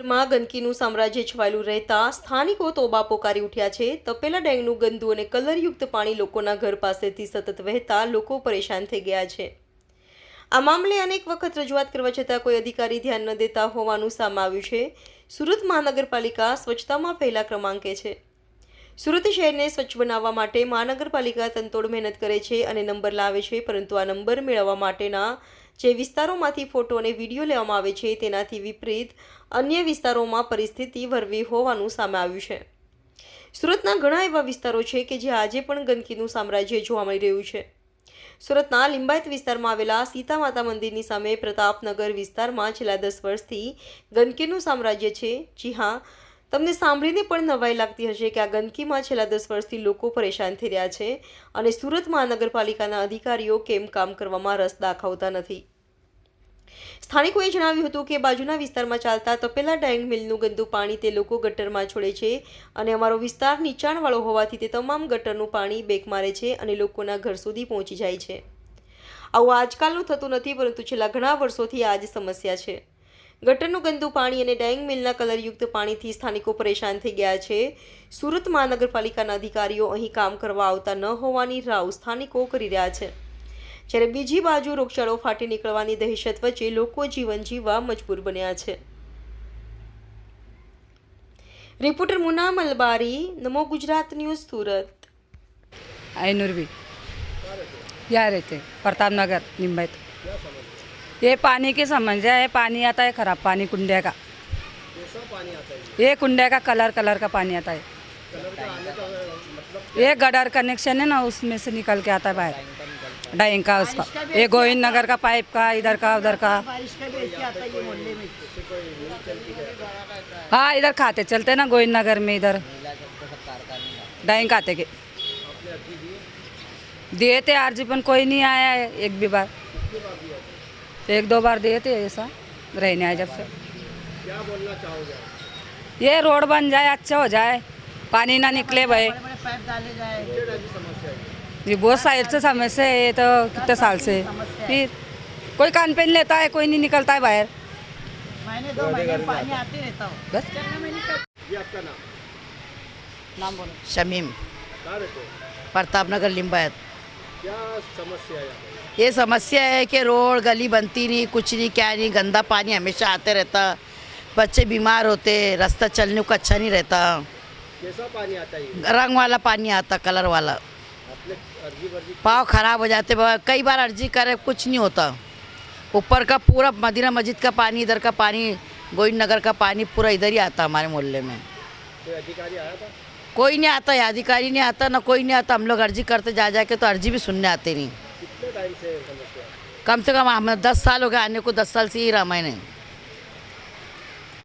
માં ગંદકીનું સામ્રાજ્ય છવાયેલું રહેતા સ્થાનિકો તોબા પોકારી ઉઠ્યા છે. તપેલા ડેંગનું ગંદુ અને કલરયુક્ત પાણી લોકોના ઘર પાસેથી સતત વહેતા લોકો પરેશાન થઈ ગયા છે. આ મામલે અનેક વખત રજૂઆત કરવા છતાં કોઈ અધિકારી ધ્યાન ન દેતા હોવાનું સામે આવ્યું છે. સુરત મહાનગરપાલિકા સ્વચ્છતામાં પહેલા ક્રમાંકે છે. સુરત શહેરને સ્વચ્છ બનાવવા માટે મહાનગરપાલિકા તનતોડ મહેનત કરે છે અને નંબર લાવે છે, પરંતુ આ નંબર મેળવવા માટેના જે વિસ્તારોમાંથી ફોટો અને વીડિયો લેવામાં આવે છે, તેનાથી વિપરીત અન્ય વિસ્તારોમાં પરિસ્થિતિ વરવી હોવાનું સામે આવ્યું છે. સુરતના ઘણા એવા વિસ્તારો છે કે જે આજે પણ ગંદકીનું સામ્રાજ્ય જોવા મળી રહ્યું છે. સુરતના લિંબાયત વિસ્તારમાં આવેલા સીતા માતા મંદિરની સામે પ્રતાપનગર વિસ્તારમાં છેલ્લા દસ વર્ષથી ગંદકીનું સામ્રાજ્ય છે. જી હા તમને સાંભળીને પણ નવાઈ લાગતી હશે કે આ ગંદકીમાં છેલ્લા દસ વર્ષથી લોકો પરેશાન થઈ રહ્યા છે અને સુરત મહાનગરપાલિકાના અધિકારીઓ કેમ કામ કરવામાં રસ દાખવતા નથી. સ્થાનિકોએ જણાવ્યું હતું કે બાજુના વિસ્તારમાં ચાલતા તપેલા ડાયંગ મિલનું ગંદુ પાણી તે લોકો ગટરમાં છોડે છે અને અમારો વિસ્તાર નીચાણવાળો હોવાથી તે તમામ ગટરનું પાણી બેક મારે છે અને લોકોના ઘર સુધી પહોંચી જાય છે. આવું આજકાલનું થતું નથી, પરંતુ છેલ્લા ઘણા વર્ષોથી આ જ સમસ્યા છે. ગટરનું ગંદુ પાણી અને ડેંગ મિલના કલરયુક્ત પાણીથી સ્થાનિકો પરેશાન થઈ ગયા છે. સુરત મહાનગરપાલિકાના અધિકારીઓ અહીં કામ કરવા આવતા ન હોવાની રાવ સ્થાનિકો કરી રહ્યા છે. જ્યારે બીજી બાજુ રોગચાળો ફાટી નીકળવાની દહેશત વચ્ચે લોકો જીવન જીવવા મજબૂર બન્યા છે. Reporter Muna Malabari, Namo Gujarat news, Surat. આઈનુરબી યા રીતે પ્રતાપનગર નિંબાઈ ये पानी की समस्या है पानी आता है खराब, पानी कुंडे का। ये कुंडे का कलर कलर का पानी आता है। ये गडर कनेक्शन है ना, उसमें से निकल के आता है बाहर। डाइंग का उसका। ये गोविंद नगर का पाइप का, इधर का, उधर का। हाँ इधर खाते चलते ना गोविंद नगर में इधर। डाइंग खाते के। दिए थे आरजी पण कोई नहीं आया है एक भी बार। एक दो बार दिए थे ऐसा रहने आए जब से। क्या बोलना चाहोगे? ये रोड बन जाए अच्छा हो जाए पानी ना निकले भाई। है ये बहुत साल से समस्या है ये तो कितने साल से। फिर कोई कान पेन लेता है कोई नहीं निकलता है बाहर। महीने दो महीने पानी आते रहता हूँ। बस। ये आपका नाम? नाम बोलो। शमीम। हो? प्रताप नगर लिम्बायत क्या समस्या है यहाँ पे? ये समस्या है कि रोड गली बनती नहीं कुछ नहीं क्या नहीं गंदा पानी हमेशा आते रहता बच्चे बीमार होते रास्ता चलने को अच्छा नहीं रहता कैसा पानी आता है ये? रंग वाला पानी आता कलर वाला आपने अर्जी वर्जी पाव खराब हो जाते बा- कई बार अर्जी करे कुछ नहीं होता ऊपर का पूरा मदीना मस्जिद का पानी इधर का पानी गोविंद नगर का पानी पूरा इधर ही आता हमारे मोहल्ले में कोई अधिकारी आया था कोई नहीं आता है अधिकारी नहीं आता ना कोई नहीं आता हम लोग अर्जी करते जा जा के तो अर्जी भी सुनने आते नहीं कितने टाइम से समस्या है कम से कम हम दस साल हो गए आने को दस साल से ही रहा मैंने